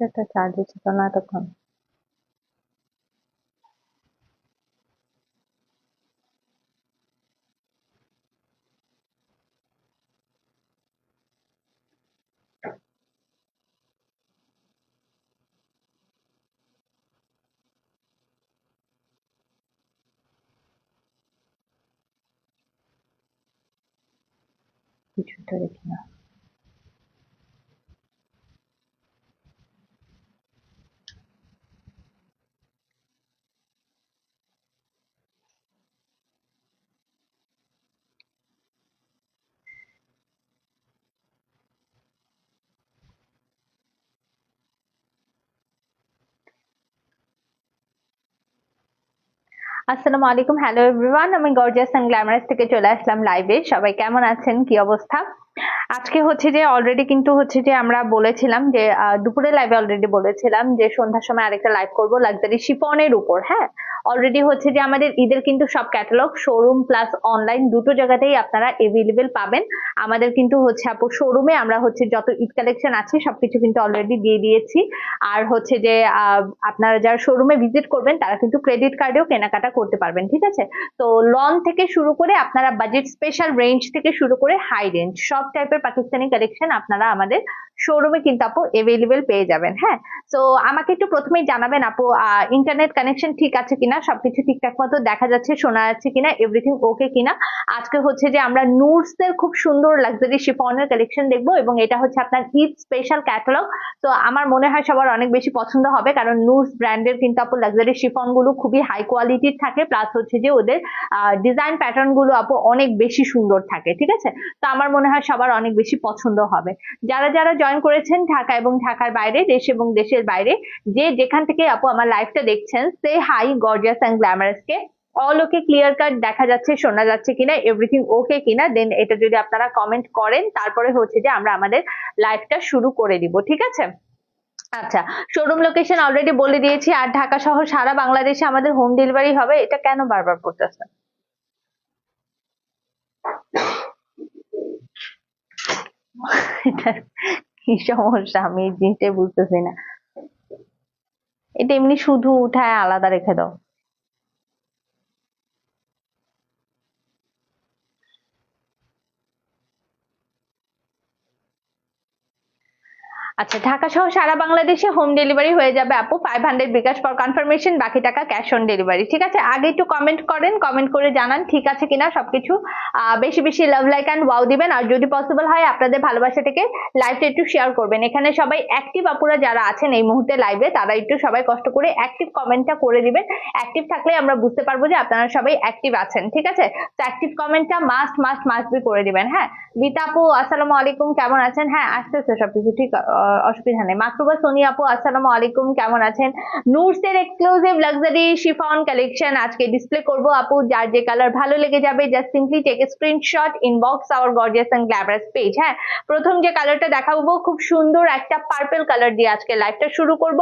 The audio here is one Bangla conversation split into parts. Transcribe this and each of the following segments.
একটা চার্জ ছিল না এতক্ষণ কিছুটা দেখি না আসসালামু আলাইকুম। হ্যালো এভরিওয়ান আমি গর্জিয়াস অ্যান্ড গ্ল্যামারাস থেকে চলে আসলাম লাইভে সবাই কেমন আছেন? কি অবস্থা? আজকে হচ্ছে যে অলরেডি কিন্তু হচ্ছে যে আমরা বলেছিলাম যে দুপুরে লাইভে অলরেডি বলেছিলাম যে সন্ধ্যার সময় আরেকটা লাইভ করব লাক্সারি শিফনের উপর হ্যাঁ? অলরেডি হচ্ছে যে আমাদের ঈদের কিন্তু সব ক্যাটালগ শোরুম প্লাস অনলাইন দুটো জায়গাতেই আপনারা এভেলেবেল পাবেন। আমাদের কিন্তু হচ্ছে আপু শোরুমে আমরা হচ্ছে যত ঈদ কালেকশন আছে সবকিছু কিন্তু অলরেডি দিয়ে দিয়েছি। আর হচ্ছে যে আপনারা যারা শোরুমে ভিজিট করবেন তারা কিন্তু ক্রেডিট কার্ডেও কেনাকাটা করতে পারবেন, ঠিক আছে? তো লন থেকে শুরু করে আপনারা বাজেট স্পেশাল রেঞ্জ থেকে শুরু করে হাই রেঞ্জ সব টাইপের পাকিস্তানি কালেকশন আপনারা আমাদের শোরুমে কিন্তু আপু এভেলেবেল পেয়ে যাবেন হ্যাঁ? তো আমাকে একটু প্রথমেই জানাবেন আপু ইন্টারনেট কানেকশন ঠিক আছে কিনা? সবকিছু ঠিকঠাক মতো দেখা যাচ্ছে, শোনা যাচ্ছে কিনা? এভরিথিং ওকে কিনা? আজকে হচ্ছে যে আমরা নুডস এর খুব সুন্দর লাক্সারি শিফনের কালেকশন দেখব এবং এটা হচ্ছে আপনার ঈদ স্পেশাল ক্যাটালগ তো, আমার মনে হয় সবার অনেক বেশি পছন্দ হবে কারণ নুডস ব্র্যান্ডের কিন্তু আপু লাক্সারি শিফনগুলো খুবই হাই কোয়ালিটির থাকে প্লাস হচ্ছে যে ওদের ডিজাইন প্যাটার্নগুলো আপু অনেক বেশি সুন্দর থাকে, ঠিক আছে? তো, আমার মনে হয় সবার অনেক বেশি পছন্দ হবে। যারা যারা জয়েন করেছেন ঢাকা এবং ঢাকার বাইরে, দেশ এবং দেশের বাইরে, যে যেখান থেকে আপু আমার লাইভটা দেখছেন say hi gorgeous and glamorous K. All okay clear cut দেখা যাচ্ছে, শোনা যাচ্ছে কিনা এভরিথিং ওকে কিনা দেন এটা যদি আপনারা কমেন্ট করেন, তারপরে হচ্ছে যে আমরা আমাদের লাইভটা শুরু করে দিব, ঠিক আছে? আচ্ছা শোরুম লোকেশন অলরেডি বলে দিয়েছি, আর ঢাকা সহ সারা বাংলাদেশে আমাদের হোম ডেলিভারি হবে, এটা কেন বারবার করতেছে কি সমস্যা? আমি এই জিনিসটাই বুঝতেছি না। এটা এমনি শুধু উঠায় আলাদা রেখে দাও। আচ্ছা ঢাকা সহ সারা বাংলাদেশে হোম ডেলিভারি হয়ে যাবে আপু। Five hundred bKash for confirmation বাকি টাকা ক্যাশ অন ডেলিভারি ঠিক আছে? আগে একটু কমেন্ট করেন কমেন্ট করে জানান ঠিক আছে কিনা সবকিছু। বেশি বেশি লাভ লাইক অ্যান্ড ওয়াও দিবেন। আর যদি পসিবল হয়, আপনাদের ভালোবাসা থেকে লাইভটা একটু শেয়ার করবেন। এখানে সবাই অ্যাক্টিভ আপুরা যারা আছেন এই মুহূর্তে লাইভে তারা একটু সবাই কষ্ট করে অ্যাক্টিভ কমেন্টটা করে দিবেন। অ্যাক্টিভ থাকলে আমরা বুঝতে পারব যে আপনারা সবাই অ্যাক্টিভ আছেন, ঠিক আছে? তো অ্যাক্টিভ কমেন্টটা মাস্ট মাস্ট মাস্ট বি করে দিবেন হ্যাঁ? বিতা আপু, আসসালামু আলাইকুম, কেমন আছেন? হ্যাঁ আসতেছে সবকিছু, ঠিক অসুবিধা নেই। মাকরুবা সোনি আপু, আসসালামু আলাইকুম, কেমন আছেন? নুডসের এক্সক্লুসিভ লাক্সারি শিফন কালেকশন আজকে ডিসপ্লে করব আপু, যার যে কালার ভালো লেগে যাবে just simply take screenshot inbox our gorgeous and glamorous page হ্যাঁ প্রথম যে কালারটা দেখাবো, খুব সুন্দর একটা পার্পল কালার দিয়ে আজকে লাইভটা শুরু করব।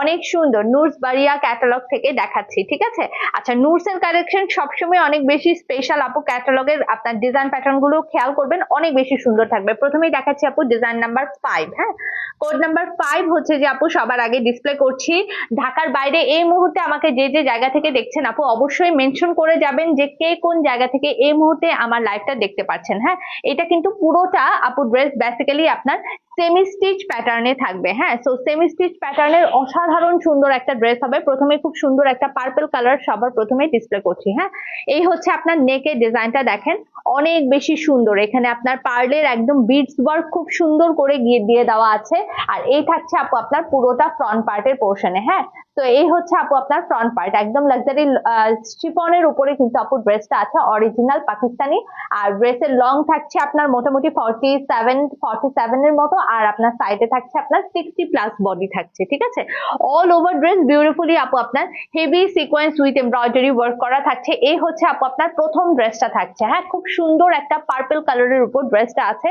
অনেক সুন্দর নুডস বাড়িয়া ক্যাটালগ থেকে দেখাচ্ছি, ঠিক আছে? আচ্ছা নুডস এর কালেকশন সবসময় অনেক বেশি স্পেশাল আপু ক্যাটালগের আপনার ডিজাইন প্যাটার্নগুলো খেয়াল করবেন, অনেক বেশি সুন্দর থাকবে। প্রথমেই দেখাচ্ছি আপু ডিজাইন নাম্বার ফাইভ হ্যাঁ? কোড নাম্বার ফাইভ হচ্ছে যে আপু, সবার আগে ডিসপ্লে করছি। ঢাকার বাইরে এই মুহূর্তে আমাকে যে যে জায়গা থেকে দেখছেন আপু, অবশ্যই মেনশন করে যাবেন যে কে কোন জায়গা থেকে এই মুহূর্তে আমার লাইভটা দেখতে পাচ্ছেন হ্যাঁ? এটা কিন্তু পুরোটা আপু ড্রেস বেসিক্যালি আপনার সেমি স্টিচ প্যাটার্নে থাকবে হ্যাঁ? সো সেমি স্টিচ প্যাটার্নের অসাধারণ সুন্দর একটা ড্রেস হবে। প্রথমে খুব সুন্দর একটা পার্পল কালার সবার প্রথমে ডিসপ্লে করছি হ্যাঁ? এই হচ্ছে আপনার নেকের ডিজাইনটা দেখেন, অনেক বেশি সুন্দর। এখানে আপনার পার্লের একদম বিটস ওয়ার্ক খুব সুন্দর করে গিয়ে দিয়ে দেওয়া আছে। আর এই থাকছে আপু আপনার পুরোটা ফ্রন্ট পার্টের পোর্শনে হ্যাঁ? তো এই হচ্ছে আপু আপনার ফ্রন্ট পার্ট একদম লাক্সারি শিফনের উপরে কিন্তু আপু ড্রেসটা আছে অরিজিনাল পাকিস্তানি। আর ড্রেসের লং থাকছে আপনার মোটামুটি ফর্টি সেভেন ফর্টি সেভেন এর মতো। আর আপনার সাইডে থাকছে আপনার সিক্সটি প্লাস বডি থাকছে, ঠিক আছে? অল ওভার ড্রেস বিউটিফুলি আপু আপনার heavy sequence with embroidery work করা থাকছে। এই হচ্ছে আপু আপনার প্রথম ড্রেসটা থাকছে। হ্যাঁ খুব সুন্দর একটা পার্পল কালারের উপর ড্রেসটা আছে।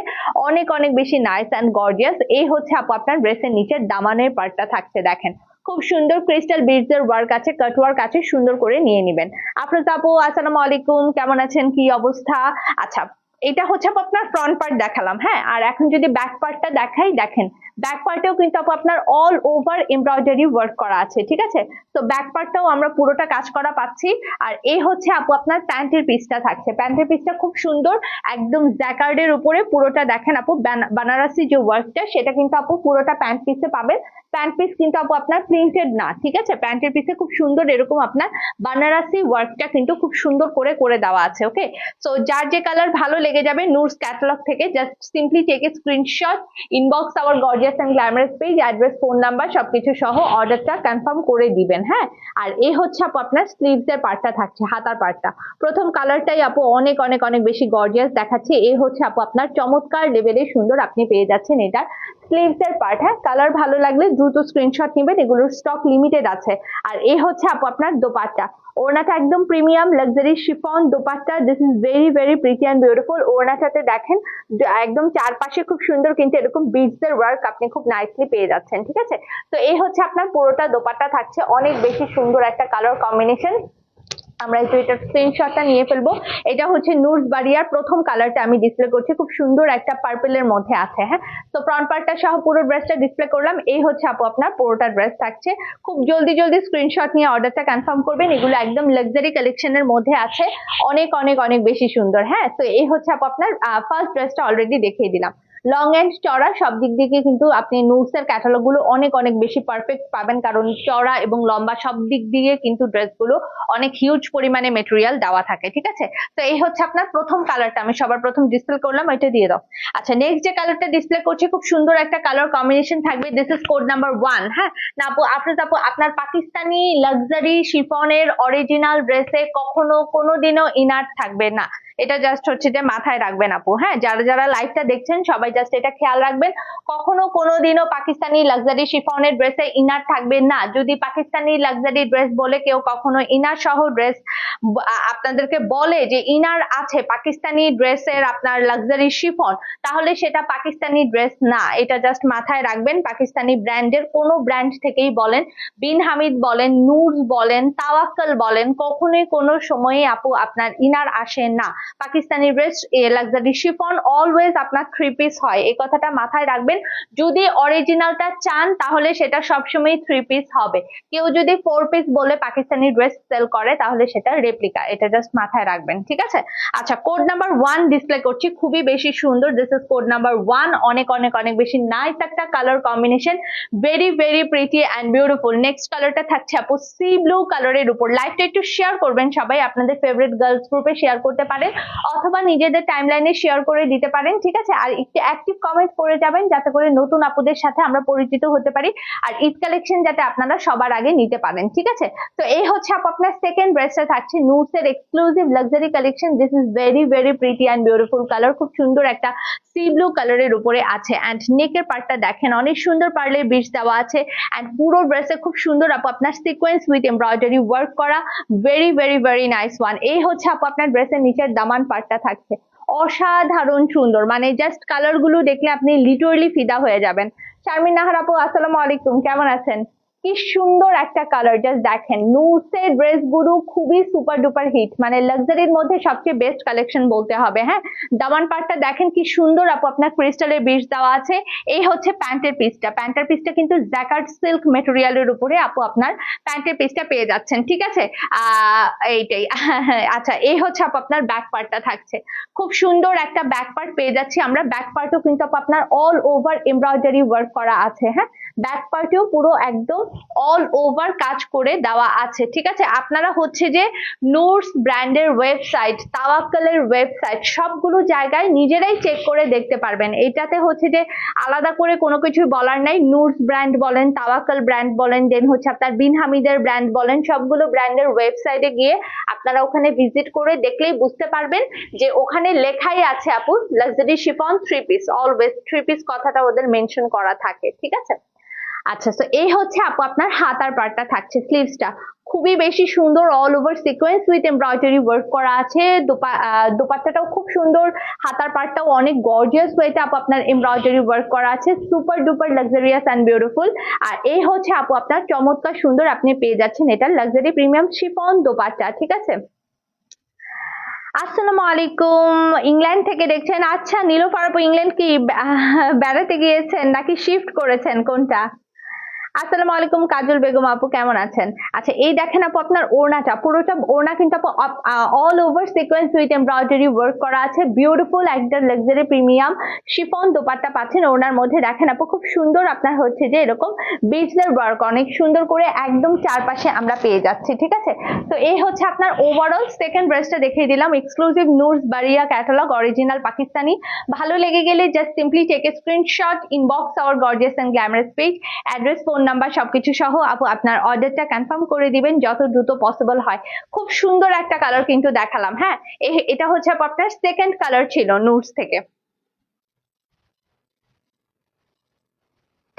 অনেক অনেক বেশি নাইস অ্যান্ড গর্জিয়াস এই হচ্ছে আপু আপনার ড্রেসের নিচের দামানের পার্টটা থাকছে, দেখেন। খুব সুন্দর ক্রিস্টাল বিডস এর ওয়ার্ক আছে কাট ওয়ার্ক আছে, সুন্দর করে নিয়ে নেবেন। আপনার আপু, আসসালামু আলাইকুম, কেমন আছেন, কি অবস্থা? আচ্ছা এটা হচ্ছে আপনার ফ্রন্ট পার্ট দেখালাম হ্যাঁ? আর এখন যদি ব্যাক পার্টটা দেখাই, দেখেন ব্যাক পার্টেও কিন্তু আপু আপনার অল ওভার এমব্রয়ডারি ওয়ার্ক করা আছে, ঠিক আছে? তো ব্যাক পার্টটাও আমরা পুরোটা কাজ করা পাচ্ছি। আর এই হচ্ছে আপু আপনার প্যান্টের পিসটা থাকছে। প্যান্টের পিসটা খুব সুন্দর, একদম জ্যাকার্ডের উপরে পুরোটা দেখেন আপু। বানা- বানারসি যে ওয়ার্কটা সেটা কিন্তু আপু পুরোটা প্যান্ট পিসে পাবেন। প্যান্ট পিস কিন্তু আপু আপনার প্রিন্টেড না, ঠিক আছে? প্যান্টের পিসে খুব সুন্দর এরকম আপনার বানারসি ওয়ার্কটা কিন্তু খুব সুন্দর করে করে দেওয়া আছে ওকে সো যার যে কালার ভালো লেগে যাবে নূরস ক্যাটালগ থেকে just simply take a screenshot inbox our gorgeous and glamorous page address phone number সবকিছু সহ অর্ডারটা কনফার্ম করে দিবেন হ্যাঁ? আর এই হচ্ছে আপু আপনার স্লিভস এর পার্টটা থাকছে, হাতার পার্টটা প্রথম কালারটাই আপু অনেক অনেক অনেক বেশি গর্জিয়াস দেখাচ্ছে। এই হচ্ছে আপু আপনার চমৎকার লেভেলে সুন্দর আপনি পেয়ে যাচ্ছেন এটার। স্লিভস এর পার্ট হ্যাঁ? কালার ভালো লাগলে দ্রুত স্ক্রিনশট নেবেন, এগুলোর স্টক লিমিটেড আছে। আর এ হচ্ছে আপু আপনার দোপাট্টা। ওড়নাটা একদম premium luxury chiffon dupatta. This is very very pretty and beautiful ওড়নাটাতে দেখেন একদম চারপাশে খুব সুন্দর, কিন্তু এরকম বিটস এর ওয়ার্ক আপনি খুব নাইসলি পেয়ে যাচ্ছেন, ঠিক আছে? তো এই হচ্ছে আপনার পুরোটা দোপাট্টা থাকছে। অনেক বেশি সুন্দর একটা কালার কম্বিনেশন আমরা একটু এটার স্ক্রিনশটটা নিয়ে ফেলব। এটা হচ্ছে নুরস বাড়িয়ার প্রথম কালারটা আমি ডিসপ্লে করছি। খুব সুন্দর একটা পার্পেলের মধ্যে আছে হ্যাঁ? তো ফ্রন্ট পার্টটা সহ পুরো ড্রেসটা ডিসপ্লে করলাম। এই হচ্ছে আপু আপনার পুরোটা ড্রেস থাকছে। খুব জলদি জলদি স্ক্রিনশট নিয়ে অর্ডারটা কনফার্ম করবেন। এগুলো একদম লাক্সারি কালেকশনের মধ্যে আছে। অনেক অনেক অনেক বেশি সুন্দর হ্যাঁ? তো এই হচ্ছে আপু আপনার ফার্স্ট ড্রেসটা অলরেডি দেখিয়ে দিলাম। লং এন্ড চড়া সব দিক থেকে কিন্তু আপনি নুটস এর ক্যাটালগগুলো অনেক অনেক বেশি পারফেক্ট পাবেন। কারণ চড়া এবং লম্বা সব দিক দিয়ে কিন্তু ড্রেসগুলো অনেক হিউজ পরিমাণে মেটেরিয়াল দেওয়া থাকে, ঠিক আছে? তো এই হচ্ছে আপনার প্রথম কালারটা আমি সবার প্রথম ডিসপ্লে করলাম এটা দিয়ে দাও। আচ্ছা নেক্সট যে কালারটা ডিসপ্লে করছি, খুব সুন্দর একটা কালার কম্বিনেশন থাকবে। This is code number one হ্যাঁ? না, আপু আপনার আপু, আপনার পাকিস্তানি লাক্সারি শিফনের অরিজিনাল ড্রেসে কখনো কোনোদিনও ইনার থাকবে না। এটা জাস্ট হচ্ছে যে মাথায় রাখবেন আপু হ্যাঁ? যারা যারা লাইভটা দেখছেন, সবাই জাস্ট এটা খেয়াল রাখবেন। কখনো কোনোদিনও পাকিস্তানি লাক্সারি শিফনের ড্রেসে ইনার থাকবে না। যদি পাকিস্তানি লাক্সারি ড্রেস বলে কেউ কখনো ইনার সহ ড্রেস আপনাদেরকে বলে যে ইনার আছে পাকিস্তানি ড্রেসের আপনার লাক্সারি শিফন তাহলে সেটা পাকিস্তানি ড্রেস না। এটা জাস্ট মাথায় রাখবেন। পাকিস্তানি ব্র্যান্ডের কোনো ব্র্যান্ড থেকেই বলেন। বিন হামিদ বলেন, নূর বলেন, তাওয়াক্কাল বলেন, কখনোই কোনো সময়ে আপু আপনার ইনার আসে না। Pakistani dress luxury chiffon always আপনার থ্রি পিস হয়। এই কথাটা মাথায় রাখবেন। যদি অরিজিনালটা চান, তাহলে সেটা সবসময় থ্রি পিস হবে। কেউ যদি ফোর পিস বলে পাকিস্তানি ড্রেস সেল করে, তাহলে সেটা রেপ্লিকা এটা জাস্ট মাথায় রাখবেন, ঠিক আছে? আচ্ছা কোড নাম্বার ওয়ান ডিসপ্লে করছি। খুবই বেশি সুন্দর। This is code number one অনেক অনেক অনেক বেশি নাইস একটা colour combination very very pretty and beautiful next কালারটা থাকছে আপু সি ব্লু কালারের উপর। লাইভটা একটু শেয়ার করবেন সবাই। আপনাদের ফেভারিট গার্লস গ্রুপে শেয়ার করতে পারেন। অথবা নিজেদের টাইমলাইনে শেয়ার করে দিতে পারেন, ঠিক আছে? আর একটু অ্যাক্টিভ কমেন্ট করে যাবেন, যাতে করে নতুন আপুদের সাথে আমরা পরিচিত হতে পারি আর ঈদ কালেকশন যাতে আপনারা সবার আগে নিতে পারেন, ঠিক আছে? তো এই হচ্ছে আপু আপনার সেকেন্ড ড্রেসটা থাকছে নুটস এর exclusive luxury collection this is very very pretty and beautiful colour খুব সুন্দর একটা সি ব্লু কালারের উপরে আছে। অ্যান্ড নেকের পার্টটা দেখেন, অনেক সুন্দর পার্লের বিচ দেওয়া আছে। অ্যান্ড পুরো ড্রেসে খুব সুন্দর আপু, আপনার সিকোয়েন্স উইথ এমব্রয়ডারি ওয়ার্ক করা। Very very very nice one এই হচ্ছে আপু, আপনার ড্রেসের নিচের দামান পার্টটা থাকছে। অসাধারণ সুন্দর মানে জাস্ট কালারগুলো দেখলে আপনি লিটারলি ফিদা হয়ে যাবেন। শারমিন নাহার আপু, আসসালামু আলাইকুম, কেমন আছেন? কি সুন্দর একটা কালার জাস্ট দেখেন। নুসের ড্রেসগুলো খুবই সুপার ডুপার হিট মানে লাক্সারির মধ্যে সবচেয়ে বেস্ট কালেকশন বলতে হবে হ্যাঁ? দামান পার্টটা দেখেন কি সুন্দর, আপু, আপনার ক্রিস্টালের বিষ দেওয়া আছে। এই হচ্ছে প্যান্টের পিসটা প্যান্টের পিসটা কিন্তু জ্যাকার্ড সিল্ক মেটেরিয়ালের উপরে, আপু, আপনার প্যান্টের পিসটা পেয়ে যাচ্ছেন, ঠিক আছে? আহ, এইটাই। আচ্ছা এই হচ্ছে, আপু, আপনার ব্যাক পার্টটা থাকছে। খুব সুন্দর একটা ব্যাক পার্ট পেয়ে যাচ্ছি আমরা। ব্যাক পার্টও কিন্তু, আপু, আপনার অল ওভার এমব্রয়ডারি ওয়ার্ক করা আছে হ্যাঁ? ব্যাক পার্টেও পুরো একদম অল ওভার কাজ করে দেওয়া আছে, ঠিক আছে? আপনারা হচ্ছে যে নোটস ব্র্যান্ডের ওয়েবসাইট তাওয়াক্কালের ওয়েবসাইট সবগুলো জায়গায় নিজেরাই চেক করে দেখতে পারবেন। এটাতে হচ্ছে যে আলাদা করে কোনো কিছু বলার নাই। নুটস ব্র্যান্ড বলেন, তাওয়াক্কাল ব্র্যান্ড বলেন দেন হচ্ছে আপনার বিন হামিদের ব্র্যান্ড বলেন, সবগুলো ব্র্যান্ডের ওয়েবসাইটে গিয়ে আপনারা ওখানে ভিজিট করে দেখলেই বুঝতে পারবেন যে ওখানে লেখাই আছে আপু luxury chiffon three piece always three piece কথাটা ওদের মেনশন করা থাকে, ঠিক আছে? আচ্ছা তো এই হচ্ছে আপু আপনার হাতার পার্টটা থাকছে স্লিভসটা খুবই বেশি সুন্দর all over sequence with embroidery work করা আছে। দোপাট্টাটাও খুব সুন্দর হাতার পার্টটাও অনেক গর্জিয়াস ওয়েতে আপু আপনার এমব্রয়ডারি ওয়ার্ক করা আছে। Super duper luxurious and beautiful আর এই হচ্ছে আপু আপনার চমৎকার সুন্দর আপনি পেয়ে যাচ্ছেন এটা লাক্সারি প্রিমিয়াম শিফন দোপাট্টা, ঠিক আছে? আসসালামু আলাইকুম। ইংল্যান্ড থেকে দেখছেন। আচ্ছা নীলোফার আপু, ইংল্যান্ড কি বেড়াতে গিয়েছেন নাকি শিফট করেছেন? কোনটা? আসসালামু আলাইকুম, কাজল বেগম আপু, কেমন আছেন? আচ্ছা এই দেখেন আপু, আপনার ওড়নাটা, পুরোটা ওড়না কিন্তু আপু all over sequence with embroidery work করা আছে। বিউটিফুল একটা লাক্সারি প্রিমিয়াম শিফন দোপাট্টা পাচ্ছেন ওড়নার মধ্যে। দেখেন আপু, খুব সুন্দর আপনার হচ্ছে যে এরকম বিজনেস ওয়ার্ক অনেক সুন্দর করে একদম চারপাশে আমরা পেয়ে যাচ্ছি, ঠিক আছে? তো এই হচ্ছে আপনার ওভারঅল সেকেন্ড ড্রেসটা দেখিয়ে দিলাম। এক্সক্লুসিভ নুরস বারিয়া ক্যাটালগ অরিজিনাল পাকিস্তানি ভালো লেগে গেলে just simply take a screenshot inbox our gorgeous and glamorous page address phone number সবকিছু সহ আপু আপনার অর্ডারটা কনফার্ম করে দিবেন যত দ্রুত পসিবল হয়। খুব সুন্দর একটা কালার কিন্তু দেখালাম হ্যাঁ? এটা হচ্ছে আপু আপনার সেকেন্ড কালার ছিল নুটস থেকে।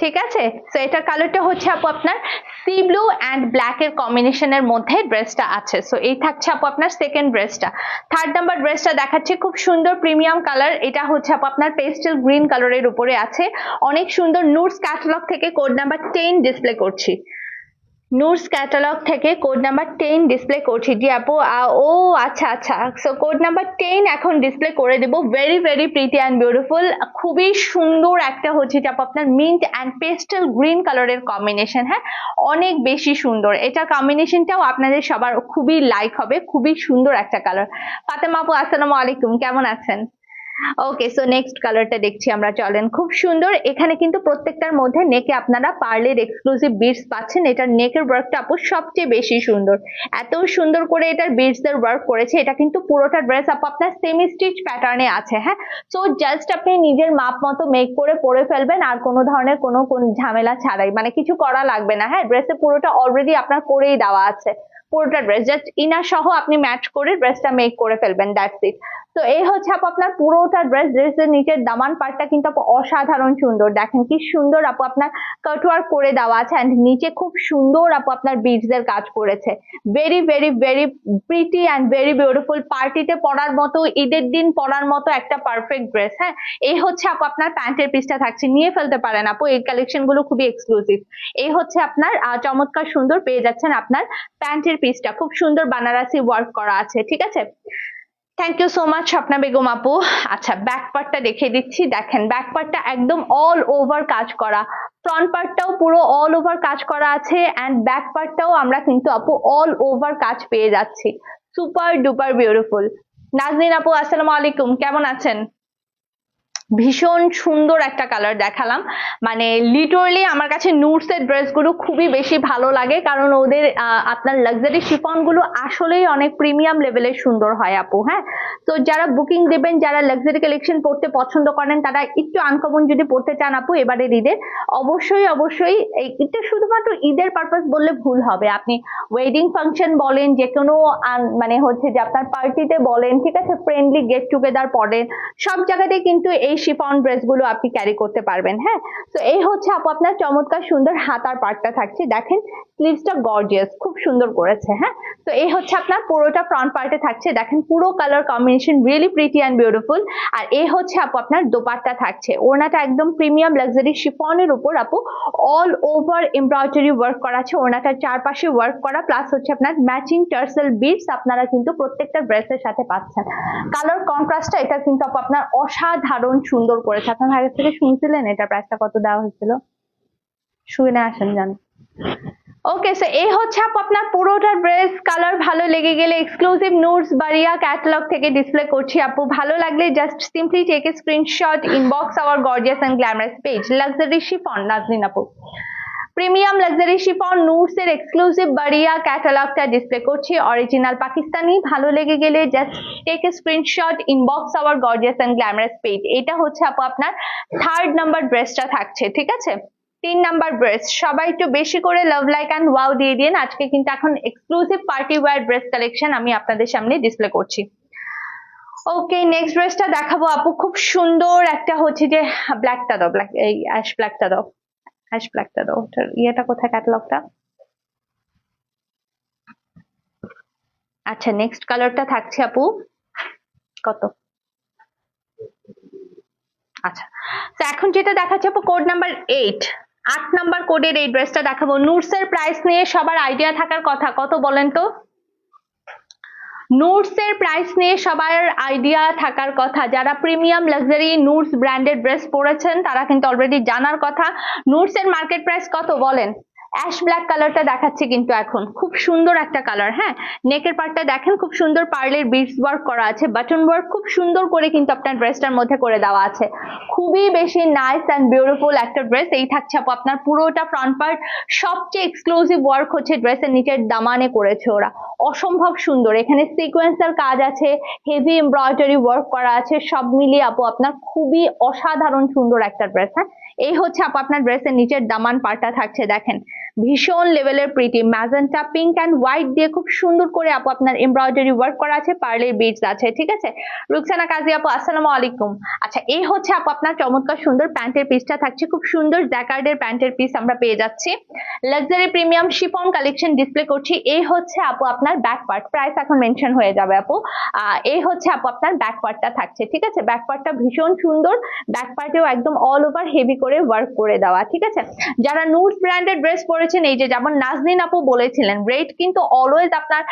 ঠিক আছে? তো এটার কালারটা হচ্ছে আপু আপনার সি ব্লু অ্যান্ড ব্ল্যাক এর কম্বিনেশনের মধ্যে ড্রেসটা আছে। সো এই থাকছে আপু আপনার সেকেন্ড ড্রেসটা থার্ড নাম্বার ড্রেসটা দেখাচ্ছে, খুব সুন্দর প্রিমিয়াম কালার এটা হচ্ছে আপু আপনার পেস্টেল গ্রিন কালারের উপরে আছে। অনেক সুন্দর নুটস ক্যাটালগ থেকে কোড নাম্বার টেন ডিসপ্লে করছি। নুটস ক্যাটালগ থেকে কোড নাম্বার টেন ডিসপ্লে করছি। জি আপু ও আচ্ছা আচ্ছা। সো কোড নাম্বার টেন এখন ডিসপ্লে করে দেবো। Very very pretty and beautiful খুবই সুন্দর একটা হচ্ছে যে আপু, আপনার মিন্ট অ্যান্ড পেস্টেল গ্রিন কালারের কম্বিনেশন হ্যাঁ? অনেক বেশি সুন্দর। এটা কম্বিনেশনটাও আপনাদের সবার খুবই লাইক হবে। খুবই সুন্দর একটা কালার ফাতেমা আপু, আসসালামু আলাইকুম। কেমন আছেন? ওকে সো নেক্সট কালারটা দেখছি আমরা, চলেন। খুব সুন্দর। এখানে কিন্তু প্রত্যেকটার মধ্যে নেকে আপনারা পার্লের এক্সক্লুসিভ বিটস পাচ্ছেন। এটার নেকের ওয়ার্কটা আপু সবচেয়ে বেশি সুন্দর। এত সুন্দর করে এটার বিটস এর ওয়ার্ক করেছে। এটা কিন্তু পুরোটা ড্রেস আপু আপনার সেমি স্টিচ প্যাটার্নে আছে হ্যাঁ? সো জাস্ট আপনি নিজের মাপ মতো মেক করে পরে ফেলবেন। আর কোনো ধরনের কোনো কোন ঝামেলা ছাড়াই। মানে কিছু করা লাগবে না হ্যাঁ? ড্রেসে পুরোটা অলরেডি আপনার করেই দেওয়া আছে। পুরোটা ড্রেস জাস্ট ইনার সহ আপনি ম্যাচ করে ড্রেসটা মেক করে ফেলবেন দ্যাটস ইট তো এই হচ্ছে আপু আপনার পুরোটা ড্রেস ড্রেসের নিচের দামান পার্টটা কিন্তু আপু অসাধারণ সুন্দর। দেখেন কি সুন্দর আপু আপনার কাটওয়ার্ক করে দেওয়া আছে অ্যান্ড নিচে খুব সুন্দর আপু আপনার বিটস এর কাজ করেছে। Very very very pretty and very beautiful পার্টিতে পরার মতো, ঈদের দিন পরার মতো একটা পারফেক্ট ড্রেস হ্যাঁ? এই হচ্ছে আপু আপনার প্যান্টের পিসটা থাকছে। নিয়ে ফেলতে পারেন আপু, এই কালেকশনগুলো খুবই এক্সক্লুসিভ এই হচ্ছে আপনার চমৎকার সুন্দর পেয়ে যাচ্ছেন আপনার প্যান্টের পিসটা খুব সুন্দর বানারসি ওয়ার্ক করা আছে, ঠিক আছে? Thank you so much Swapna Begum আপু আচ্ছা ব্যাক পার্টটা দেখে দিচ্ছি দেখেন ব্যাক পার্টটা একদম অল ওভার কাজ করা ফ্রন্ট পার্টটাও পুরো অল ওভার কাজ করা আছে অ্যান্ড ব্যাক পার্টটাও আমরা কিন্তু আপু অল ওভার কাজ পেয়ে যাচ্ছি সুপার ডুপার বিউটিফুল নাজনীন আপু আসসালামু আলাইকুম কেমন আছেন ভীষণ সুন্দর একটা কালার দেখালাম। মানে লিটারলি আমার কাছে নুটস এর ড্রেসগুলো খুবই বেশি ভালো লাগে, কারণ ওদের আপনার লাক্সারি শিফনগুলো আসলেই অনেক প্রিমিয়াম লেভেলের সুন্দর হয় আপু হ্যাঁ? তো যারা বুকিং দেবেন, যারা লাক্সারি কালেকশন পড়তে পছন্দ করেন, তারা একটু আনকমন যদি পড়তে চান আপু এবারের ঈদের, অবশ্যই অবশ্যই এটা শুধুমাত্র ঈদের পারপাস বললে ভুল হবে। আপনি ওয়েডিং ফাংশন বলেন যে কোনো মানে হচ্ছে যে আপনার পার্টিতে বলেন, ঠিক আছে? ফ্রেন্ডলি গেট টুগেদার পড়েন, সব জায়গাতে কিন্তু এই শিফন ড্রেসগুলো আপনি ক্যারি করতে পারবেন হ্যাঁ? তো এই হচ্ছে আপু আপনার চমৎকার সুন্দর হাতার পার্টটা থাকছে। দেখেন স্লিভসটা গর্জিয়াস খুব সুন্দর করেছে হ্যাঁ? তো এই হচ্ছে আপনার পুরোটা ফ্রন্ট পার্টে থাকছে। দেখেন, পুরো colour combination really pretty and beautiful আর এই হচ্ছে আপু আপনার দোপাট্টা থাকছে। ওড়নাটা একদম প্রিমিয়াম লাক্সারি শিফনের উপর আপু অল ওভার এমব্রয়ডারি ওয়ার্ক করা আছে। ওড়নাটার চারপাশে ওয়ার্ক করা। প্লাস হচ্ছে আপনার ম্যাচিং টার্সেল বিটস আপনারা কিন্তু প্রত্যেকটা ড্রেসের সাথে পাচ্ছেন। কালার কন্ট্রাস্টটা এটা কিন্তু আপু আপনার অসাধারণ সুন্দর করেছে। আপনার আগে থেকে শুনছিলেন? এটা প্রাইসটা কত দেওয়া হয়েছিল? শুনে আসেন, জান। ওকে সো এই হচ্ছে আপু আপনার পুরোটার ড্রেস কালার ভালো লেগে গেলে এক্সক্লুসিভ নোটস বাড়িয়া ক্যাটালগ থেকে ডিসপ্লে করছি আপু। ভালো লাগলে just simply take a screenshot inbox our gorgeous and glamorous page luxury chiffon Nazneen আপু। প্রিমিয়াম লাক্সারি শিফন নুটস এর এক্সক্লুসিভ বারিয়া ক্যাটালগটা ডিসপ্লে করছি। অরিজিনাল পাকিস্তানি। ভালো লেগে গেলে just take a screenshot inbox our gorgeous and glamorous page এটা হচ্ছে আপু আপনার থার্ড নাম্বার ড্রেসটা থাকছে, ঠিক আছে? তিন নাম্বার ড্রেস সবাই একটু বেশি করে লাভ লাইক অ্যান্ড ওয়াও দিয়ে দিন আজকে কিন্তু এখন exclusive party wear dress collection আমি আপনাদের সামনে ডিসপ্লে করছি। ওকে নেক্সট ড্রেসটা দেখাবো আপু। খুব সুন্দর একটা হচ্ছে যে ব্ল্যাকটা দাও ব্ল্যাক এই অ্যাশ ব্ল্যাকটা দাও। অ্যাশ ব্ল্যাকটা দাও। ওটার ইয়েটা কোথায় ক্যাটালগটা আচ্ছা নেক্সট কালারটা থাকছে আপু। কত? আচ্ছা। তো এখন যেটা দেখাচ্ছে আপু কোড নাম্বার এইট আট নাম্বার কোডের এই ড্রেসটা দেখাবো। নুটসের প্রাইস নিয়ে সবার আইডিয়া থাকার কথা। কত বলেন তো? নুটস এর প্রাইস নিয়ে সবার আইডিয়া থাকার কথা। যারা প্রিমিয়াম লাক্সারি নুটস ব্র্যান্ডেড ড্রেস পরেছেন, তারা কিন্তু অলরেডি জানার কথা। নুটস এর মার্কেট প্রাইস কত বলেন? অ্যাশ ব্ল্যাক কালারটা দেখাচ্ছি কিন্তু এখন। খুব সুন্দর একটা কালার হ্যাঁ? নেকের পার্টটা দেখেন, খুব সুন্দর পার্লের বিটস ওয়ার্ক করা আছে বাটন ওয়ার্ক খুব সুন্দর করে কিন্তু আপনার ড্রেসটার মধ্যে করে দেওয়া আছে। খুবই বেশি নাইস অ্যান্ড বিউটিফুল একটা ড্রেস এই থাকছে আপু আপনার পুরোটা ফ্রন্ট পার্ট সবচেয়ে এক্সক্লুসিভ ওয়ার্ক হচ্ছে ড্রেসের নিচের দামানে করেছে ওরা। অসম্ভব সুন্দর, এখানে সিকোয়েন্সের কাজ আছে হেভি এমব্রয়ডারি ওয়ার্ক করা আছে, সব মিলিয়ে আপু আপনার খুবই অসাধারণ সুন্দর একটা ড্রেস হ্যাঁ? এই হচ্ছে আপু আপনার ড্রেসের নিচের দামান পার্টটা থাকছে, দেখেন। ভীষণ লেভেলের pretty magenta pink and white দিয়ে খুব সুন্দর করে আপু আপনার এমব্রয়ডারি ওয়ার্ক করা আছে পার্লের বিটস আছে, ঠিক আছে? রুকসানা কাজী আপু, আসসালামু আলাইকুম। আচ্ছা এই হচ্ছে আপু আপনার চমৎকার সুন্দর প্যান্টের পিসটা থাকছে, খুব সুন্দর জ্যাকার্ডের প্যান্টের পিস আমরা পেয়ে যাচ্ছি। Luxury premium chiffon collection display করছি, এই হচ্ছে আপু আপনার ব্যাক পার্ট প্রাইস এখন মেনশন হয়ে যাবে আপু। এই হচ্ছে আপু আপনার ব্যাক পার্টটা থাকছে, ঠিক আছে? ব্যাক পার্টটা ভীষণ সুন্দর ব্যাক পার্টেও একদম অল ওভার হেভি করে ওয়ার্ক করে দেওয়া, ঠিক আছে? যারা নুটস ব্র্যান্ডের ড্রেস পরেছেন, এই যে যেমন নাজনীন আপু বলেছিলেন রেট কিন্তু অলওয়েজ আপনার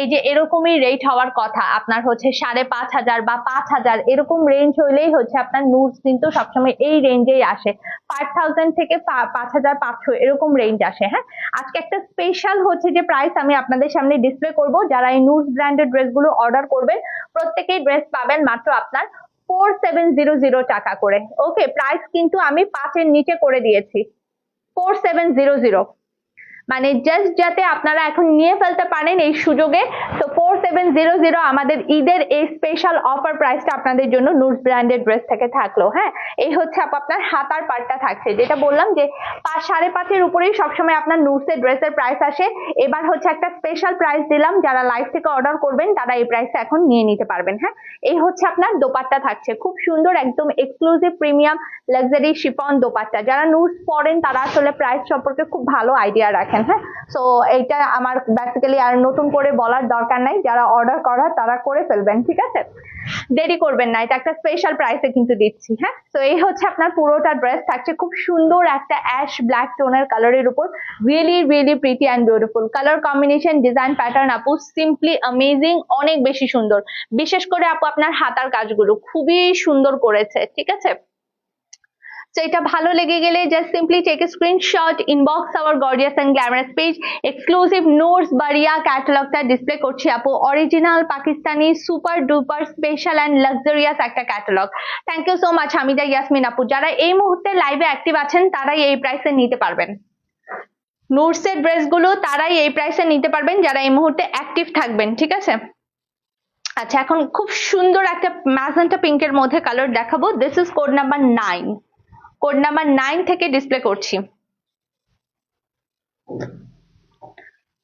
এই যে এরকমই রেট হওয়ার কথা। আপনার হচ্ছে সাড়ে পাঁচ হাজার বা পাঁচ হাজার, এরকম রেঞ্জ হইলেই হচ্ছে আপনার নুটস কিন্তু সবসময় এই রেঞ্জেই আসে। ফাইভ থাউজেন্ড থেকে পাঁচ হাজার পাঁচশো এরকম রেঞ্জ আসে হ্যাঁ? আজকে একটা স্পেশাল হচ্ছে যে প্রাইস আমি আপনাদের সামনে ডিসপ্লে করব। যারা এই নুটস ব্র্যান্ডের ড্রেসগুলো অর্ডার করবেন, প্রত্যেকেই ড্রেস পাবেন মাত্র আপনার ফোর সেভেন জিরো জিরো টাকা করে। ওকে প্রাইস কিন্তু আমি পাঁচের নিচে করে দিয়েছি। ফোর সেভেন জিরো জিরো মানে জাস্ট যাতে আপনারা এখন নিয়ে ফেলতে পারেন এই সুযোগে, তো ফোর সেভেন জিরো জিরো আমাদের ঈদের এই স্পেশাল অফার প্রাইসটা আপনাদের জন্য নুটস ব্র্যান্ডেড ড্রেস থেকে থাকল হ্যাঁ? এই হচ্ছে আপ- আপনার হাতার পার্টটা থাকছে। যেটা বললাম যে পাঁচ সাড়ে পাঁচের উপরেই সবসময় আপনার নুটসের ড্রেসের প্রাইস আসে। এবার হচ্ছে একটা স্পেশাল প্রাইস দিলাম, যারা লাইভ থেকে অর্ডার করবেন, তারা এই প্রাইসে এখন নিয়ে নিতে পারবেন হ্যাঁ? এই হচ্ছে আপনার দোপাট্টা থাকছে। খুব সুন্দর, একদম exclusive premium luxury chiffon dupatta. যারা নুটস পরেন, তারা আসলে প্রাইস সম্পর্কে খুব ভালো আইডিয়া রাখেন। হ্যাঁ সো এইটা আমার বেসিক্যালি আর নতুন করে বলার দরকার নাই। যারা অর্ডার করার, তারা করে ফেলবেন, ঠিক আছে? দেরি করবেন না, এটা একটা স্পেশাল প্রাইসে কিন্তু দিচ্ছি হ্যাঁ? তো এই হচ্ছে আপনার পুরোটা ড্রেস থাকছে খুব সুন্দর একটা অ্যাশ ব্ল্যাক টোনের কালারের উপর। Really really pretty and beautiful colour combination design pattern আপু সিম্পলি অ্যামেজিং অনেক বেশি সুন্দর। বিশেষ করে আপু, আপনার হাতার কাজগুলো, খুবই সুন্দর করেছে, ঠিক আছে? তো এটা ভালো লেগে গেলে just simply take a screenshot inbox our gorgeous and glamorous page exclusive notes বারিয়া ক্যাটালগটা ডিসপ্লে করছি আপু। Original Pakistani super duper special and luxurious একটা catalogue thank you so much Hamida Yasmin আপু। যারা এই মুহূর্তে লাইভে অ্যাক্টিভ আছেন, তারাই এই প্রাইসে নিতে পারবেন। নোটসের ড্রেসগুলো তারাই এই প্রাইসে নিতে পারবেন, যারা এই মুহূর্তে অ্যাক্টিভ থাকবেন, ঠিক আছে? আচ্ছা এখন খুব সুন্দর একটা ম্যাজেন্টা পিঙ্কের মধ্যে কালার দেখাবো। This is code number nine code number nine থেকে ডিসপ্লে করছি।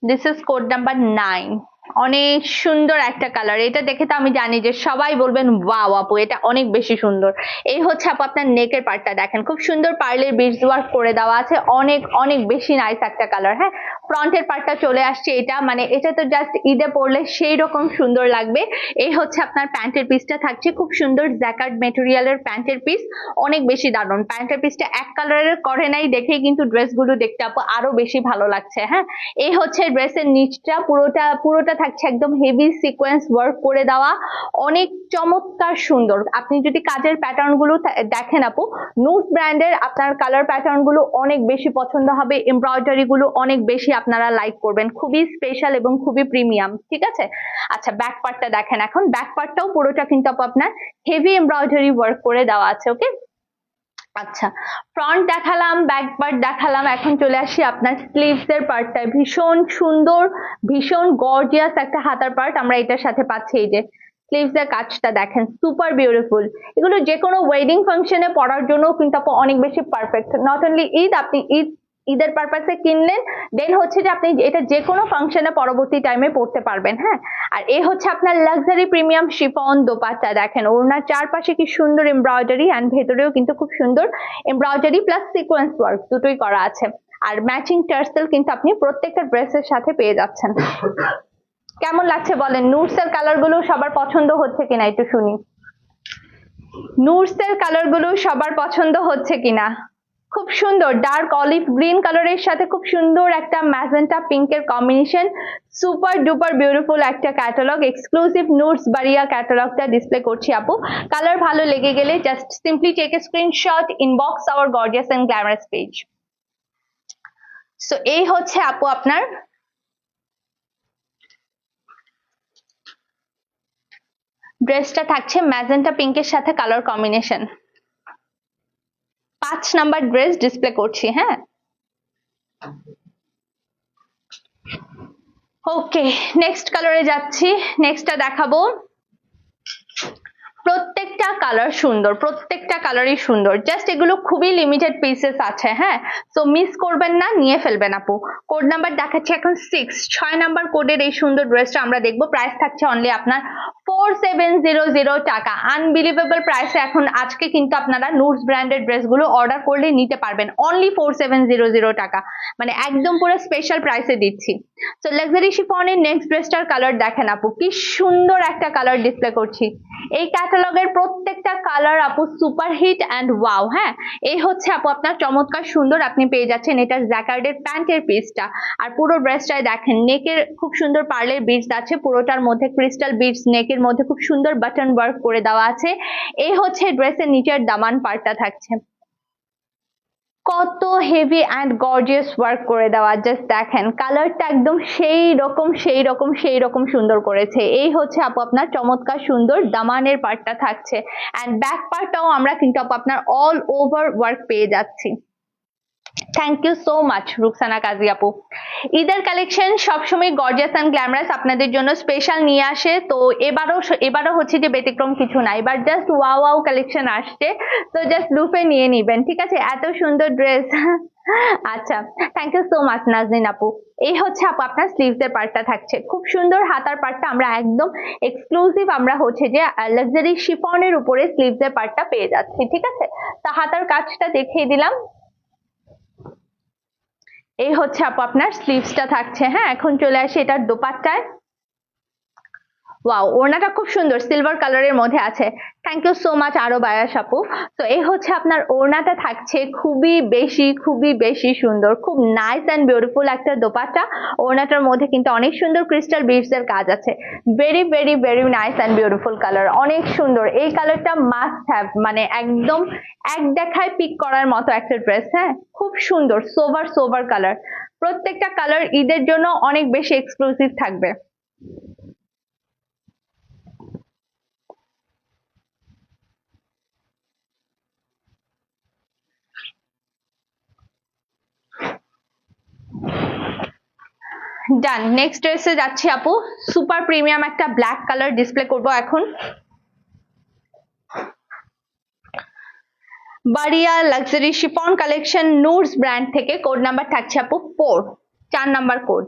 This is code number nine অনেক সুন্দর একটা কালার এটা দেখে তো আমি জানি যে সবাই বলবেন ওয়াও আপু, এটা অনেক বেশি সুন্দর। এই হচ্ছে আপু আপনার নেকের পার্টটা দেখেন। খুব সুন্দর পার্লের বিটস ওয়ার্ক করে দেওয়া আছে। অনেক অনেক বেশি নাইস একটা কালার হ্যাঁ? ফ্রন্টের পার্টটা চলে আসছে এটা। মানে এটা তো জাস্ট ঈদে পরলে সেই রকম সুন্দর লাগবে। এই হচ্ছে আপনার প্যান্টের পিসটা থাকছে। খুব সুন্দর জ্যাকার্ড মেটেরিয়ালের প্যান্টের পিস অনেক বেশি দারুণ। প্যান্টের পিসটা এক কালারের করে নাই দেখেই কিন্তু ড্রেসগুলো দেখতে আপু আরও বেশি ভালো লাগছে হ্যাঁ? এই হচ্ছে ড্রেসের নিচটা। পুরোটা পুরোটা থাকছে একদম হেভি সিকোয়েন্স ওয়ার্ক করে দেওয়া। অনেক চমৎকার সুন্দর। আপনি যদি কাজের প্যাটার্নগুলো দেখেন আপু নুটস ব্র্যান্ডের আপনার কালার প্যাটার্নগুলো অনেক বেশি পছন্দ হবে এমব্রয়ডারি গুলো অনেক বেশি আপনারা লাইক করবেন। খুবই স্পেশাল এবং খুবই প্রিমিয়াম ঠিক আছে? আচ্ছা ব্যাক পার্টটা দেখেন এখন। ব্যাক পার্টটাও পুরোটা কিন্তু আপনার হেভি এমব্রয়ডারি ওয়ার্ক করে দেওয়া আছে ওকে আচ্ছা ফ্রন্ট দেখালাম ব্যাক পার্ট দেখালাম, এখন চলে আসি আপনার স্লিভস এর পার্টটা ভীষণ সুন্দর, ভীষণ গর্জিয়াস একটা হাতার পার্ট আমরা এটার সাথে পাচ্ছি। এই যে স্লিভস এর কাজটা দেখেন সুপার বিউটিফুল এগুলো যে কোনো ওয়েডিং ফাংশনে পড়ার জন্য কিন্তু অনেক বেশি পারফেক্ট নট অনলি ঈদ, আপনি ঈদ ঈদের পারপাসে কিনলেন দেন হচ্ছে যে আপনি এটা যে কোনো ফাংশনে পরবর্তী টাইমে পড়তে পারবেন হ্যাঁ? আর এ হচ্ছে আপনার লাক্সারি প্রিমিয়াম শিফন দোপাট্টা, দেখেন ওনার চারপাশে কি সুন্দর এমব্রয়ডারি অ্যান্ড ভেতরেও কিন্তু খুব সুন্দর এমব্রয়ডারি প্লাস সিকোয়েন্স ওয়ার্ক দুটোই করা আছে। আর ম্যাচিং টার্সেল কিন্তু আপনি প্রত্যেকটা ড্রেসের সাথে পেয়ে যাচ্ছেন। কেমন লাগছে বলেন? নুটস এর কালারগুলো সবার পছন্দ হচ্ছে কিনা? একটু শুনি। নুটস এর কালারগুলো সবার পছন্দ হচ্ছে কিনা? খুব সুন্দর ডার্ক অলিভ গ্রিন কালারের সাথে খুব সুন্দর একটা ম্যাজেন্টা পিঙ্কের কম্বিনেশন সুপার ডুপার বিউটিফুল একটা ক্যাটালগ এক্সক্লুসিভ নোটস বাড়িয়া ক্যাটালগটা ডিসপ্লে করছি আপু। কালার ভালো লেগে গেলে just simply take a screenshot inbox our gorgeous and glamorous page so এই হচ্ছে আপু আপনার ড্রেসটা থাকছে ম্যাজেন্টা পিঙ্কের সাথে কালার কম্বিনেশন পাঁচ নাম্বার ড্রেস ডিসপ্লে করছি হ্যাঁ ওকে নেক্সট কালারে যাচ্ছি। নেক্সটটা দেখাবো। প্রত্যেকটা কালার সুন্দর, প্রত্যেকটা কালারই সুন্দর। জাস্ট এগুলো খুবই লিমিটেড পিসেস আছে হ্যাঁ? তো মিস করবেন না, নিয়ে ফেলবেন আপু। কোড নাম্বার দেখাচ্ছি এখন সিক্স ছয় নাম্বার কোডের এই সুন্দর ড্রেসটা আমরা দেখব। প্রাইস থাকছে অনলি আপনার ফোর সেভেন জিরো জিরো টাকা। আনবিলিভেবল প্রাইসে এখন আজকে কিন্তু আপনারা নুটস ব্র্যান্ডেড ড্রেসগুলো অর্ডার করলে নিতে পারবেন। Only four seven zero zero টাকা। মানে একদম পুরো স্পেশাল প্রাইসে দিচ্ছি। তো লাক্সারি শিফনের নেক্সট ড্রেসটার কালার দেখেন আপু। কি সুন্দর একটা কালার ডিসপ্লে করছি। এই ক্যাটালগের প্রত্যেকটা কালার আপু সুপার হিট অ্যান্ড ওয়াও হ্যাঁ? এই হচ্ছে আপু আপনার চমৎকার সুন্দর আপনি পেয়ে যাচ্ছেন এটা জ্যাকার্ডের প্যান্টের পিসটা আর পুরো ড্রেসটায় দেখেন নেকের খুব সুন্দর পার্লের বিটস আছে, পুরোটার মধ্যে ক্রিস্টাল বিটস নেকের মধ্যে খুব সুন্দর বাটন ওয়ার্ক করে দেওয়া আছে। এই হচ্ছে ড্রেসের নিচের দামান পার্টটা থাকছে। কত হেভি অ্যান্ড গর্জিয়াস ওয়ার্ক করে দেওয়া জাস্ট দেখেন কালারটা একদম সেই রকম সেই রকম সেই রকম সুন্দর করেছে। এই হচ্ছে আপু আপনার চমৎকার সুন্দর দামানের পার্টটা থাকছে। অ্যান্ড ব্যাক পার্টটাও আমরা কিন্তু আপু আপনার অল ওভার ওয়ার্ক পেয়ে যাচ্ছি। Thank you so much Ruksana Kazi আপু ঈদের কালেকশন সবসময় গর্জিয়াস অ্যান্ড গ্ল্যামারাস আপনাদের জন্য স্পেশাল নিয়ে আসে। তো এবারও এবারও হচ্ছে যে ব্যতিক্রম কিছু না। এবার জাস্ট ওয়াও ওয়াও কালেকশন আসছে। তো জাস্ট লুপে নিয়ে নিবেন, ঠিক আছে? এত সুন্দর ড্রেস আচ্ছা thank you so much Naznin আপু এই হচ্ছে আপু, আপনার স্লিভস এর পার্টটা থাকছে। খুব সুন্দর হাতার পার্টটা আমরা একদম এক্সক্লুসিভ আমরা হচ্ছে যে লাক্সারি শিফনের উপরে স্লিভস এর পার্টটা পেয়ে যাচ্ছি, ঠিক আছে? তা হাতার কাজটা দেখিয়ে দিলাম। এই হচ্ছে আপু আপনার স্লিভসটা থাকছে হ্যাঁ? এখন চলে আসি এটার দোপাট্টায়। ওয়াও ওড়নাটা খুব সুন্দর সিলভার কালারের মধ্যে আছে। থ্যাংক ইউ সো মাচ আরও বায়াস আপু তো এই হচ্ছে আপনার ওড়নাটা থাকছে খুবই বেশি খুবই বেশি সুন্দর, খুব নাইস অ্যান্ড বিউটিফুল একটা দোপাট্টা। ওড়নাটার মধ্যে কিন্তু অনেক সুন্দর ক্রিস্টাল বিটস এর কাজ আছে। Very very very nice and beautiful colour অনেক সুন্দর। এই কালারটা মাস্ট হ্যাভ মানে একদম এক দেখায় পিক করার মতো একটা ড্রেস হ্যাঁ? খুব সুন্দর সোভার সোভার কালার প্রত্যেকটা কালার ঈদের জন্য অনেক বেশি এক্সক্লুসিভ থাকবে। ডান নেক্সট ড্রেসে যাচ্ছি আপু। সুপার প্রিমিয়াম একটা ব্ল্যাক কালার ডিসপ্লে করব এখন। বাড়িয়া লাক্সারি শিপন কালেকশন নুডস ব্র্যান্ড থেকে কোড নাম্বার থাকছে আপু ফোর চার number code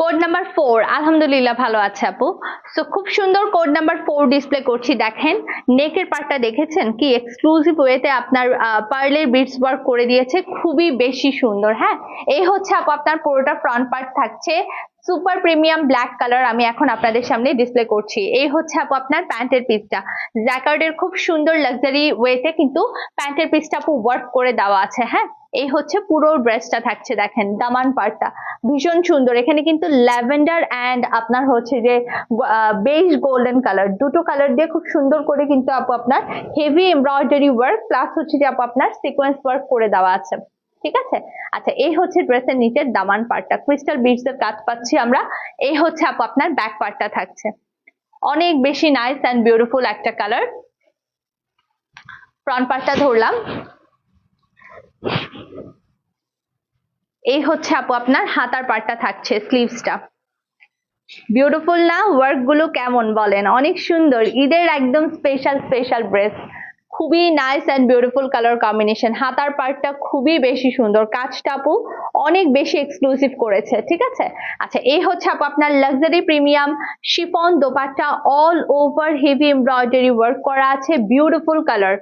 code number four আলহামদুলিল্লাহ ভালো আছে আপু। সো খুব সুন্দর কোড নাম্বার ফোর ডিসপ্লে করছি, দেখেন। নেকের পার্টটা দেখেছেন কি? এক্সক্লুসিভ ওয়েতে আপনার পার্লের বিটস ওয়ার্ক করে দিয়েছে। খুবই বেশি সুন্দর হ্যাঁ? এই হচ্ছে আপু, আপনার পুরোটা ফ্রন্ট পার্ট থাকছে। সুপার প্রিমিয়াম ব্ল্যাক কালার আমি এখন আপনাদের সামনে ডিসপ্লে করছি। এই হচ্ছে আপু আপনার প্যান্টের পিসটা জ্যাকার্ডের খুব সুন্দর লাক্সারি ওয়েতে কিন্তু প্যান্টের পিসটা আপু ওয়ার্ক করে দেওয়া আছে হ্যাঁ? এই হচ্ছে পুরো ড্রেসটা থাকছে, দেখেন, দামান পার্টটা ভীষণ সুন্দর। এখানে কিন্তু ল্যাভেন্ডার অ্যান্ড আপনার হচ্ছে যে বেজ গোল্ডেন কালার দুটো কালার দিয়ে খুব সুন্দর করে কিন্তু আপু আপনার হেভি এমব্রয়ডারি ওয়ার্ক প্লাস হচ্ছে যে আপু আপনার সিকোয়েন্স ওয়ার্ক করে দেওয়া আছে। ঠিক আছে? আচ্ছা এই হচ্ছে ড্রেসের নিচের দামান পার্টটা ক্রিস্টাল বিটস এর কাজ পাচ্ছি আমরা। এই হচ্ছে আপু আপনার ব্যাক পার্টটা থাকছে। অনেক বেশি নাইস অ্যান্ড বিউটিফুল একটা কালার ফ্রন্ট পার্টটা ধরলাম। এই হচ্ছে আপু আপনার হাতার পার্টটা থাকছে স্লিভসটা বিউটিফুল না? ওয়ার্কগুলো কেমন বলেন? অনেক সুন্দর। ঈদের একদম স্পেশাল স্পেশাল ড্রেস খুবই nice and beautiful colour combination হাতার পার্টটা খুবই বেশি সুন্দর। কাজটা আপু অনেক বেশি এক্সক্লুসিভ করেছে, ঠিক আছে? আচ্ছা এই হচ্ছে আপু আপনার luxury premium chiffon dupatta all over heavy embroidery work করা আছে বিউটিফুল কালার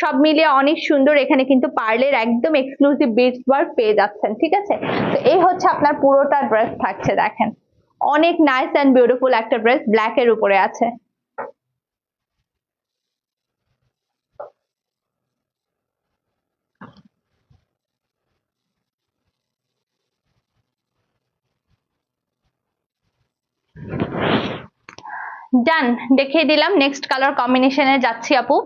সব মিলিয়ে অনেক সুন্দর। এখানে কিন্তু পার্লের একদম এক্সক্লুসিভ বিটস ওয়ার্ক পেয়ে যাচ্ছেন, ঠিক আছে? তো এই হচ্ছে আপনার পুরোটা ড্রেস থাকছে, দেখেন। অনেক নাইস অ্যান্ড বিউটিফুল একটা ড্রেস ব্ল্যাক এর উপরে আছে। ডান দেখিয়ে দিলাম। নেক্সট কালার কম্বিনেশনে যাচ্ছি আপু।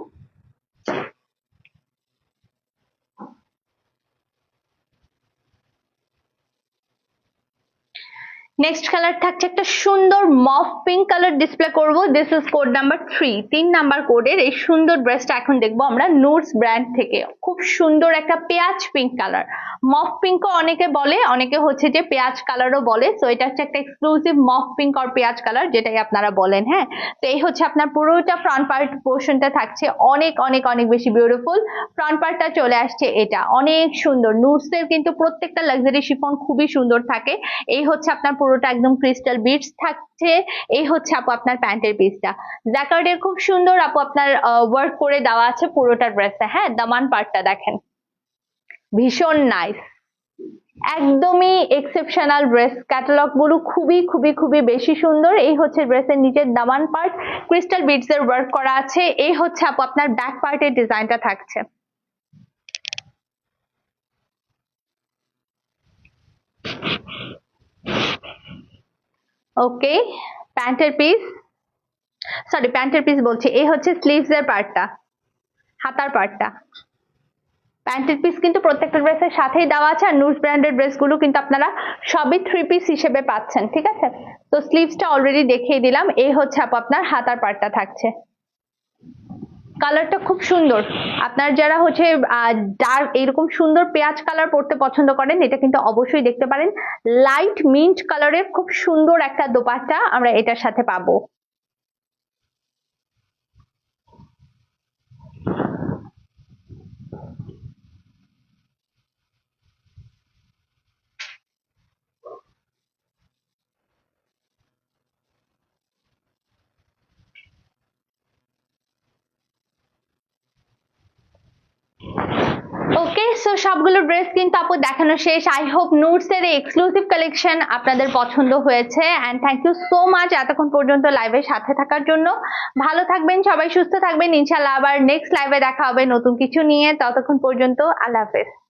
নেক্সট কালার থাকছে একটা সুন্দর মফ পিঙ্ক কালার ডিসপ্লে করব। This is code number three তিন নাম্বার কোডের এই সুন্দর ড্রেসটা এখন দেখব আমরা নুটস ব্র্যান্ড থেকে। খুব সুন্দর একটা পেঁয়াজ পিঙ্ক কালার মফ পিঙ্কও অনেকে বলে, অনেকে হচ্ছে যে পেঁয়াজ কালারও বলে। তো এটা হচ্ছে একটা এক্সক্লুসিভ মফ পিঙ্ক আর পেঁয়াজ কালার যেটাই আপনারা বলেন হ্যাঁ? তো এই হচ্ছে আপনার পুরোটা ফ্রন্ট পার্ট পোর্শনটা থাকছে। অনেক অনেক অনেক বেশি বিউটিফুল ফ্রন্ট পার্টটা চলে আসছে এটা। অনেক সুন্দর। নুটসের কিন্তু প্রত্যেকটা লাক্সারি শিফন খুবই সুন্দর থাকে। এই হচ্ছে আপনার পুরোটা একদম ক্রিস্টাল বিটস থাকছে। এই হচ্ছে আপু আপনার প্যান্টের পিসটা জ্যাকার্ডের খুব সুন্দর আপু আপনার ওয়ার্ক করে দেওয়া আছে পুরোটা ড্রেসটা হ্যাঁ দামান পার্টটা দেখেন। ভীষণ নাইস একদমই এক্সেপশনাল ড্রেস ক্যাটালগগুলো খুবই খুবই খুবই বেশি সুন্দর। এই হচ্ছে ড্রেসের নিচের দামান পার্ট ক্রিস্টাল বিটস এর ওয়ার্ক করা আছে। এই হচ্ছে আপু আপনার ব্যাক পার্টের ডিজাইনটা থাকছে। ওকে প্যান্টের পিস সরি প্যান্টের পিস বলছি। এই হচ্ছে স্লিভস এর পার্টটা হাতার পার্টটা প্যান্টের পিস কিন্তু প্রত্যেকটা ড্রেসের সাথেই দেওয়া আছে আর নুস ব্র্যান্ডের ড্রেসগুলো কিন্তু আপনারা সবই থ্রি পিস হিসেবে পাচ্ছেন, ঠিক আছে? তো স্লিভসটা অলরেডি দেখিয়ে দিলাম। এই হচ্ছে আপু আপনার হাতার পার্টটা থাকছে। কালারটা খুব সুন্দর। আপনার যারা হচ্ছে ডার্ক এরকম সুন্দর পেঁয়াজ কালার পরতে পছন্দ করেন, এটা কিন্তু অবশ্যই দেখতে পারেন। লাইট মিন্ট কালারের খুব সুন্দর একটা দোপাট্টা আমরা এটার সাথে পাবো। ওকে সো সবগুলো ড্রেস কিন্তু আপু দেখানো শেষ। আই হোপ নুটসের এক্সক্লুসিভ কালেকশন আপনাদের পছন্দ হয়েছে। And thank you so much এতক্ষণ পর্যন্ত লাইভের সাথে থাকার জন্য। ভালো থাকবেন সবাই, সুস্থ থাকবেন। ইনশাল্লাহ আবার নেক্সট লাইভে দেখা হবে নতুন কিছু নিয়ে। ততক্ষণ পর্যন্ত আল্লাহ হাফেজ।